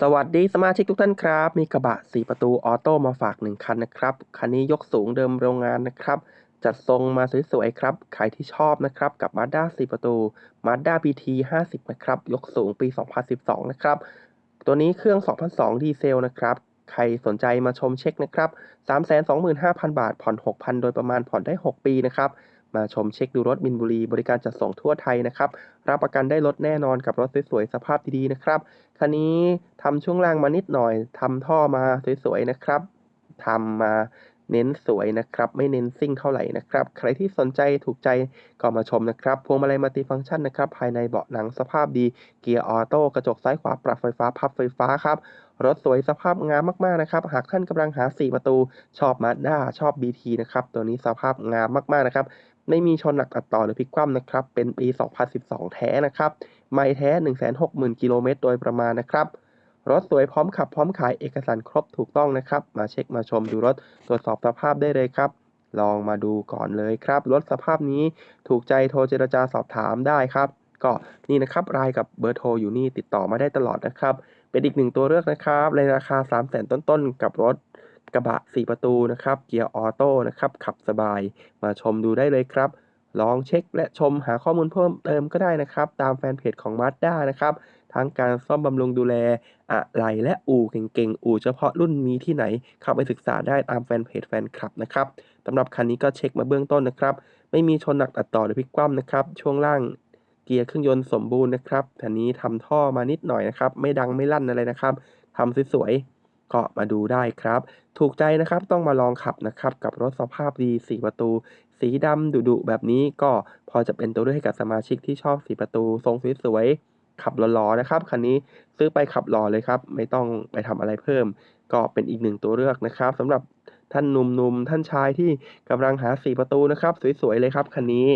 สวัสดีสมาชิกทุกท่านครับ มีกระบะ 4 ประตูออโต้มาฝาก 1 คันนะครับ คันนี้ยกสูงเดิมโรงงานนะครับ จัดทรงมาสวยๆครับ ใครที่ชอบนะครับ กับ Mazda 4 ประตู Mazda BT 50 นะครับ ยกสูงปี 2012 นะครับ ตัวนี้เครื่อง 2002 ดีเซลนะครับ ใครสนใจมาชมเช็คนะครับ 325,000 บาท ผ่อน 6,000 โดยประมาณผ่อนได้ 6 ปีนะครับ มาชมเช็คดูรถมินบุรี บริการจัดส่งทั่วไทยนะครับ รับประกันได้รถแน่นอนกับรถสวยๆ สภาพดีๆนะครับ คันนี้ทำช่วงล่างมานิดหน่อยทำท่อมาสวยๆนะครับทำมาเน้นสวยนะครับ ไม่เน้นซิ่งเท่าไหร่นะครับ ใครที่สนใจถูกใจก็มาชมนะครับ พวงมาลัยมัลติฟังก์ชันนะครับ ภายในเบาะหนังสภาพดี เกียร์ออโต้ กระจกซ้ายขวาปรับไฟฟ้า พับไฟฟ้าครับ รถสวยสภาพงามมากๆนะครับ หากท่านกำลังหา 4 ประตู ชอบ Mazda ชอบ BT นะครับ ตัวนี้สภาพงามมากๆนะครับ ไม่มีชนหนักตัดต่อหรือพลิกคว่ำนะครับ เป็นปี 2012 แท้นะครับ ไม่แท้ 160,000 กิโลเมตรโดยประมาณนะครับรถสวยพร้อมขับพร้อมขายเอกสารครบถูกต้องนะครับ มาเช็คมาชมดูรถตรวจสอบสภาพได้เลยครับ ลองมาดูก่อนเลยครับ รถสภาพนี้ถูกใจโทรเจรจาสอบถามได้ครับ ก็นี่นะครับรายกับเบอร์โทรอยู่นี่ติดต่อมาได้ตลอดนะครับ เป็นอีกหนึ่งตัวเลือกนะครับในราคา 3 0 0 0 0 0ต้นๆ กับรถกระบะ 4 ประตูนะครับเกียร์ออโต้นะครับขับสบายมาชมดูได้เลยครับ ลองเช็คและชมหาข้อมูลเพิ่มเติมก็ได้นะครับ ตามแฟนเพจของ Mazda นะครับทั้งการซ่อมบำรุงดูแลอะไรและอู่เก่งๆ อู่เฉพาะรุ่นมีที่ไหนเข้าไปศึกษาได้ตามแฟนเพจแฟนคลับนะครับสำหรับคันนี้ก็เช็คมาเบื้องต้นนะครับ ไม่มีชนหนักตัดต่อหรือพลิกคว่ำนะครับ ช่วงล่าง เกียร์เครื่องยนต์สมบูรณ์นะครับคันนี้ทำท่อมานิดหน่อยนะครับ ไม่ดังไม่ลั่นอะไรนะครับทำสวยๆก็มาดูได้ครับ ถูกใจนะครับต้องมาลองขับนะครับ กับรถสภาพดี4ประตู สีดำดุๆแบบนี้ก็พอจะเป็นตัวเลือกให้กับสมาชิกที่ชอบ4ประตู ทรงสวยๆขับหล่อๆนะครับคันนี้ซื้อไปขับหล่อเลยครับ ไม่ต้องไปทำอะไรเพิ่ม ก็เป็นอีกหนึ่งตัวเลือกนะครับสำหรับท่านหนุ่มๆท่านชายที่กำลังหา4ประตูนะครับ สวยๆเลยครับคันนี้